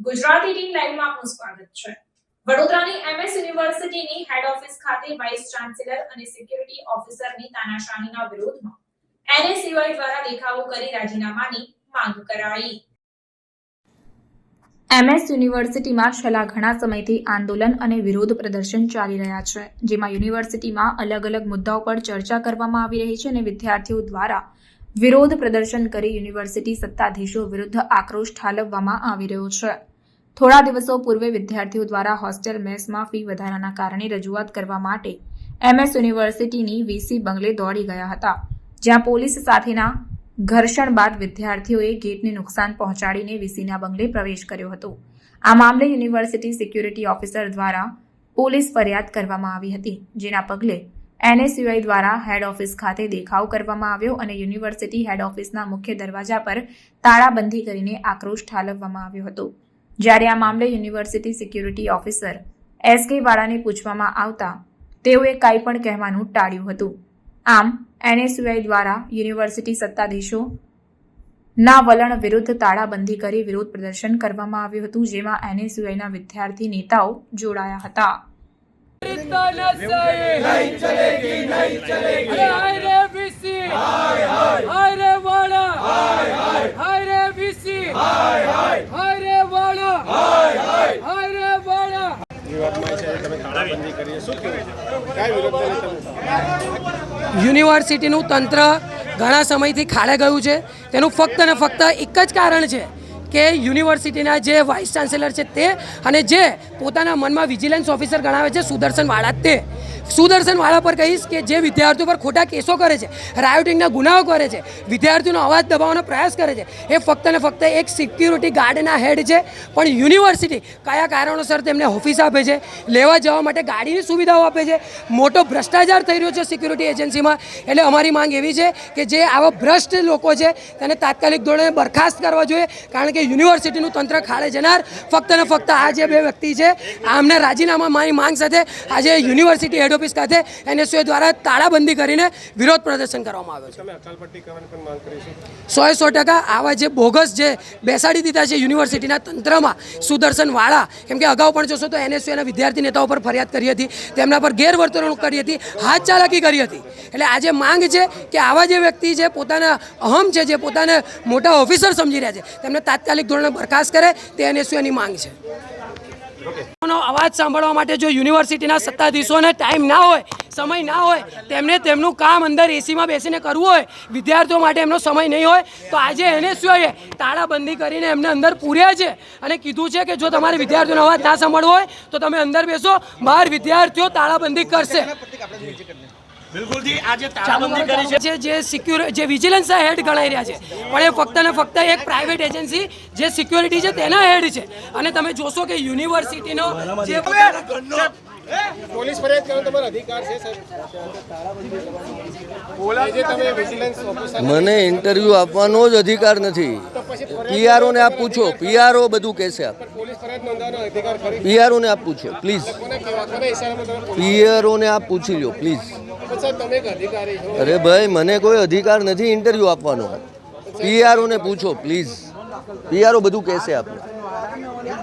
Gujarati team લાઈવમાં આપનું સ્વાગત છે. વડોદરાની એમએસ યુનિવર્સિટીની હેડ ઓફિસ ખાતે વાઇસ ચાન્સેલર અને સિક્યુરિટી ઓફિસરની તાનાશાહીના વિરોધમાં એનએસયુઆઈ દ્વારા દેખાવો કરી રાજીનામાની માંગ કરાઈ. એમએસ યુનિવર્સિટીમાં છેલ્લા ઘણા સમયથી આંદોલન અને વિરોધ પ્રદર્શન ચાલી રહ્યા છે, જેમાં યુનિવર્સિટીમાં અલગ અલગ મુદ્દાઓ પર ચર્ચા કરવામાં આવી રહી છે અને વિદ્યાર્થીઓ દ્વારા વિરોધ પ્રદર્શન કરી યુનિવર્સિટી સત્તાધીશો વિરુદ્ધ આક્રોશ ઠાલવવામાં આવી રહ્યો છે. થોડા દિવસો પૂર્વે વિદ્યાર્થીઓ દ્વારા હોસ્ટેલ મેસમાં ફી વધારાના કારણે રજૂઆત કરવા માટે એમએસ યુનિવર્સિટીની વીસી બંગલે દોડી ગયા હતા, જ્યાં પોલીસ સાથેના ઘર્ષણ બાદ વિદ્યાર્થીઓએ ગેટને નુકસાન પહોંચાડીને વીસીના બંગલે પ્રવેશ કર્યો હતો. આ મામલે યુનિવર્સિટી સિક્યુરિટી ઓફિસર દ્વારા પોલીસ ફરિયાદ કરવામાં આવી હતી, જેના પગલે એનએસયુઆઈ દ્વારા હેડ ઓફિસ ખાતે દેખાવ કરવામાં આવ્યો અને યુનિવર્સિટી હેડ ઓફિસના મુખ્ય દરવાજા પર તાળાબંધી કરીને આક્રોશ ઠાલવવામાં આવ્યો હતો. જ્યારે આ મામલે યુનિવર્સિટી સિક્યુરિટી ઓફિસર એસકે વાળાને પૂછવામાં આવતા તેઓએ કાંઈ પણ કહેવાનું ટાળ્યું હતું. આમ, એનએસયુઆઈ દ્વારા યુનિવર્સિટી સત્તાધીશો ના વલણ વિરુદ્ધ તાળાબંધી કરી વિરોધ પ્રદર્શન કરવામાં આવ્યું હતું, જેમાં એનએસયુઆઈના વિદ્યાર્થી નેતાઓ જોડાયા હતા. नहीं चलेगी नहीं चलेगी हाय रे बीसी हाय हाय हाय रे वाड़ा हाय हाय हाय रे बीसी हाय हाय हाय रे वाड़ा हाय हाय हाय रे वाड़ा વિવાદમાં છે તમે તાળાબંધી કરીએ શું કહેવું કયા વિરોધ તમે યુનિવર્સિટીનું તંત્ર ઘણા સમયથી ખાડે ગયું છે તેનું ફક્ત ને ફક્ત એક જ કારણ છે કે યુનિવર્સિટીના જે વાઇસ ચાન્સેલર છે તે અને જે પોતાના મનમાં વિજિલન્સ ઓફિસર ગણાવે છે સુદર્શન વાળા તે. સુદર્શન વાળા પર કહીશ કે જે વિદ્યાર્થીઓ પર ખોટા કેસો કરે છે રાયોટિંગના ગુનાઓ કરે છે, વિદ્યાર્થીઓનો અવાજ દબાવવાનો પ્રયાસ કરે છે, એ ફક્ત ને ફક્ત એક સિક્યુરિટી ગાર્ડના હેડ છે, પણ યુનિવર્સિટી કયા કારણોસર તેમને ઓફિસ આપે છે, લેવા જવા માટે ગાડીની સુવિધાઓ આપે છે, મોટો ભ્રષ્ટાચાર થઈ રહ્યો છે સિક્યુરિટી એજન્સીમાં એટલે અમારી માંગ એવી છે કે જે આવા ભ્રષ્ટ લોકો છે, તેને તાત્કાલિક ધોરણે બરખાસ્ત કરવા જોઈએ, કારણ કે યુનિવર્સિટીનું તંત્ર ખાડે જનાર, ફક્ત ને ફક્ત આ જે બે વ્યક્તિ છે આમને રાજીનામા મારી માંગ સાથે આજે યુનિવર્સિટી હેડ ઓફિસ ખાતે એનએસયુએ દ્વારા તાળાબંધી કરીને વિરોધ પ્રદર્શન કરવામાં આવ્યો છે. તમે અકાલપટ્ટી કરવાની પણ માંગ કરીશું સો સો ટકા આવા જે બોગસ જે બેસાડી દીધા છે યુનિવર્સિટીના તંત્રમાં સુદર્શન વાળા કેમ કે અગાઉ પણ જોશો તો એનએસયુના વિદ્યાર્થી નેતાઓ પર ફરિયાદ કરી હતી તેમના પર ગેરવર્તણૂક કરી હતી હાથ ચાલાકી કરી હતી. એટલે આજે માંગ છે કે આવા જે વ્યક્તિ છે પોતાના અહમ છે જે પોતાને મોટા ઓફિસર સમજી રહ્યા છે તેમને તાત્કાલિક ધોરણે બરખાસ્ત કરે તે એનએસયુની માંગ છે. નો અવાજ સાંભળવા માટે જો યુનિવર્સિટીના સત્તાધીશોને ટાઈમ ના હોય સમય ના હોય તેમને તેમનું કામ અંદર એસીમાં બેસીને કરવું હોય વિદ્યાર્થીઓ માટે એમનો સમય નહીં હોય તો આજે એને એનએસયુએ તાળાબંધી કરીને એમને અંદર પૂર્યા છે અને કીધું છે કે જો તમારે વિદ્યાર્થીઓનો અવાજ ના સાંભળવો હોય તો તમે અંદર બેસો બહાર વિદ્યાર્થીઓ તાળાબંધી કરશે. બિલકુલજી આજે તાળાબંધી કરી છે. છે જે સિક્યુર જે વિજિલન્સ હેડ ગણાઈ રહ્યા છે. પણ એ ફક્ત ને ફક્ત એક પ્રાઇવેટ એજન્સી જે સિક્યોરિટી છે તેના હેડ છે. અને તમે જોશો કે યુનિવર્સિટીનો જે પોલીસ ફરિયાદ કરવાનો તમારો અધિકાર છે સાહેબ? જે તમે વિજિલન્સ ઓફિસર મને ઇન્ટરવ્યૂ આપવાનો જ અધિકાર નથી. પીઆરઓ ને આપ પૂછો. પીઆરઓ બધું કહેશે આપ. પોલીસ ફરિયાદ નોંધવાનો અધિકાર ખરી? પીઆરઓ ને આપ પૂછો પ્લીઝ પીઆરઓ ને આપ પૂછી લો પ્લીઝ અરે ભાઈ, મને કોઈ અધિકાર નથી ઇન્ટરવ્યૂ આપવાનો. પીઆરઓને પૂછો પ્લીઝ પીઆરઓ બધું કહેશે આપને.